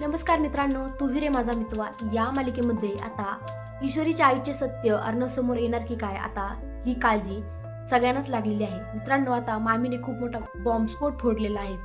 नमस्कार मित्रांनो तू रे माझा मितवा. या मालिकेमध्ये आता ईश्वरीच्या आईचे सत्य अर्णवसमोर येणार की काय? आता ही काळजी सगळ्यांनाच लागलेली आहे. मित्रांनो आता मामीने खूप मोठा बॉम्बस्फोट फोडलेला आहे.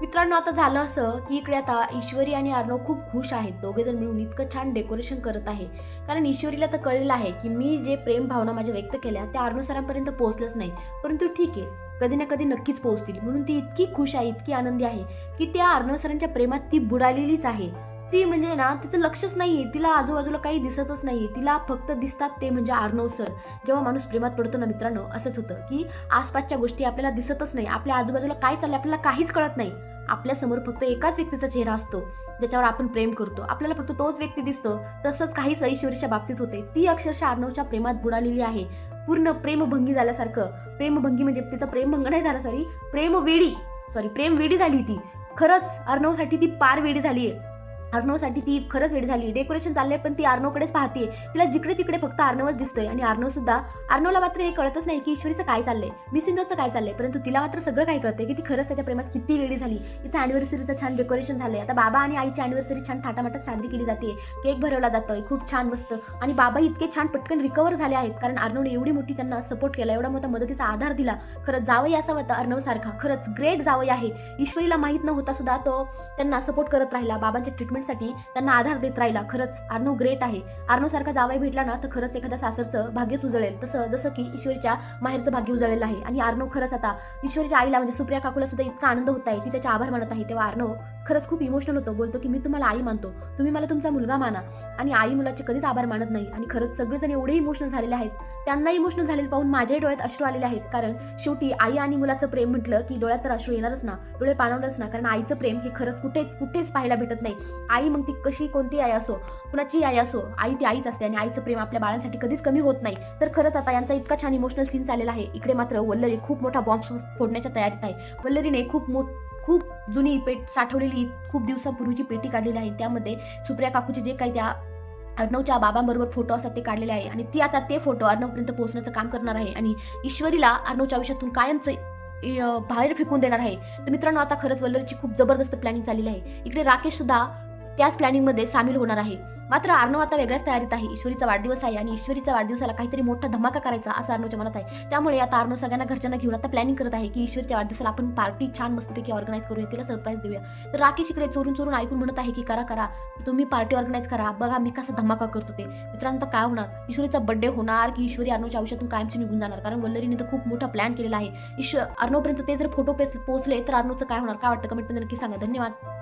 मित्रांनो आता झालं असं की इकडे आता ईश्वरी आणि अर्णव खूप खुश आहेत. दोघे जण मिळून इतकं छान डेकोरेशन करत आहे. कारण ईश्वरीला तर कळलेलं आहे की मी जे प्रेम भावना माझ्या व्यक्त केल्या त्या अर्णव सरांपर्यंत पोहोचलंच नाही. परंतु ठीक आहे कधी ना कधी नक्कीच पोहोचतील. म्हणून ती इतकी खुश आहे इतकी आनंदी आहे की त्या अर्णव सरांच्या प्रेमात ती बुडालेलीच आहे. ती म्हणजे ना तिचं लक्षच नाहीये. तिला आजूबाजूला काही दिसतच नाहीये. तिला फक्त दिसतात ते म्हणजे अर्णव सर. जेव्हा माणूस प्रेमात पडतो ना मित्रांनो असंच होतं की आसपासच्या गोष्टी आपल्याला दिसतच नाही. आपल्या आजूबाजूला काय चाललं आपल्याला काहीच कळत नाही. आपल्यासमोर फक्त एकाच व्यक्तीचा चेहरा असतो ज्याच्यावर आपण प्रेम करतो. आपल्याला फक्त तोच व्यक्ती दिसतो. तसंच काहीच ऐश्वर्याच्या बाबतीत होते. ती अक्षरशः अर्णवच्या प्रेमात बुडालेली आहे. पूर्ण प्रेमभंगी झाल्यासारखं. प्रेमभंगी म्हणजे तिचं प्रेमभंग नाही झाला सॉरी प्रेम वेडी सॉरी प्रेम वेडी झाली ती. खरंच अर्णवसाठी ती पार वेडी झाली आहे अर्णवसाठी ती खरंच वेळ झाली. डेकोरेशन चाललंय पण ती अर्णवकडेच पाहते तिला जिकडे तिकडे फक्त अर्णवच दिसतोय. आणि अर्णव सुद्धा अर्णवला मात्र हे कळतच नाही की ईश्वरीचं काय चाललंय. मिसिंदोचं काय चाललंय? परंतु तिला मात्र सगळं काय कळतंय की ती खरंच त्याच्या प्रेमात किती वेळी झाली. इथं अॅनिव्हर्सरीचं छान डेकोरेशन झालंय. आता बाबा आणि आईची अॅनिव्हर्सरी छान थाटामाटात साजरी केली जाते केक भरवला जातोय. खूप छान मस्त. आणि बाबा इतके छान पटकन रिकवर झाले आहेत. कारण अर्णवने एवढी मोठी त्यांना सपोर्ट केला. एवढा मोठा मदतीचा आधार दिला. खरंच जावई असा होता अर्णव सारखा. खरंच ग्रेट जावई आहे. ईश्वरीला माहीत न होता सुद्धा तो त्यांना सपोर्ट करत राहिला. बाबांच्या ट्रीटमेंट ट्रीटमेंटसाठी त्यांना आधार देत राहिला. खरंच आर्नो ग्रेट आहे. आर्नो सारखा जावाई भेटला ना तर खरंच एखाद्या सासरचं भाग्यच उजळेल तसं जसं की ईश्वरीच्या माहेरचं भाग्य उजळलेलं आहे. आणि आर्नो खरंच आता ईश्वरीच्या आईला म्हणजे सुप्रिया काकूला सुद्धा इतका आनंद होत आहे ती त्याच्या आभार मानत आहे. तेव्हा आर्नो खरंच खूप इमोशनल होतो. बोलतो की मी तुम्हाला आई मानतो. तुम्ही मला तुमचा मुलगा माना. आणि आई मुलाचे कधीच आभार मानत नाही. आणि खरंच सगळेजण एवढे इमोशनल झालेले आहेत. त्यांना इमोशनल झालेले पाहून माझ्याही डोळ्यात अश्रू आलेले आहेत. कारण शेवटी आई आणि मुलाचं प्रेम म्हटलं की डोळ्यात तर अश्रू येणारच ना. डोळे पाणवणारच ना. कारण आईचं प्रेम हे खरंच कुठेच कुठेच पाहायला भेटत नाही. आई मग ती कशी कोणती आई असो कुणाची आई असो आई ती आईच असते. आणि आईचं प्रेम आपल्या बाळांसाठी कधीच कमी होत नाही. तर खरंच आता यांचा इतका छान इमोशनल सीन चाललेला आहे. इकडे मात्र वल्लरी खूप मोठा बॉम्ब फोडण्याच्या तयारीत आहे. वल्लरीने खूप मोठ खूप जुनी पेट साठवलेली खूप दिवसापूर्वीची पेटी काढलेली आहे. त्यामध्ये सुप्रिया काकूचे जे काही त्या अर्णवच्या बाबांबरोबर फोटो असतात ते काढलेले आहे. आणि ती आता ते फोटो अर्णवपर्यंत पोहोचण्याचं काम करणार आहे. आणि ईश्वरीला अर्णवच्या आयुष्यातून कायमचं बाहेर फेकून देणार आहे. तर मित्रांनो आता खरंच वल्लरची खूप जबरदस्त प्लॅनिंग चाललेली आहे. इकडे राकेश सुद्धा त्याच प्लॅनिंगमध्ये सामील होणार आहे. मात्र अर्णव आता वेगळ्याच तयारीत आहे. ईश्वरीचा वाढदिवस आहे आणि ईश्वरीचा वाढदिवसाला काहीतरी मोठा धमाका करायचा असं अर्णवच्या मनात आहे. त्यामुळे आता अर्णव सगळ्यांना घरच्यांना घेऊन आता प्लॅनिंग करत आहे की ईश्वरच्या वाढदिवसाला आपण पार्टी छान मस्तपैकी ऑर्गनाईज करूया तिला सरप्राईज देऊया. तर राकेश इकडे चोरून चोरून ऐकून म्हणत आहे की करा करा. तुम्ही पार्टी ऑर्गनाईज करा. बघा मी कसा धमाका करतो ते. मित्रांनो तर काय होणार? ईश्वरीचा बड्डे होणार की ईश्वरी अर्णवच्या आयुष्यातून कायमची निघून जाणार? कारण वल्लरीने तर खूप मोठा प्लॅन केलेला आहे. ईश्वर अर्णवपर्यंत ते जर फोटो पोचले तर अर्णवचं काय होणार? काय वाटतं? कमेंटमध्ये नक्की सांगा. धन्यवाद.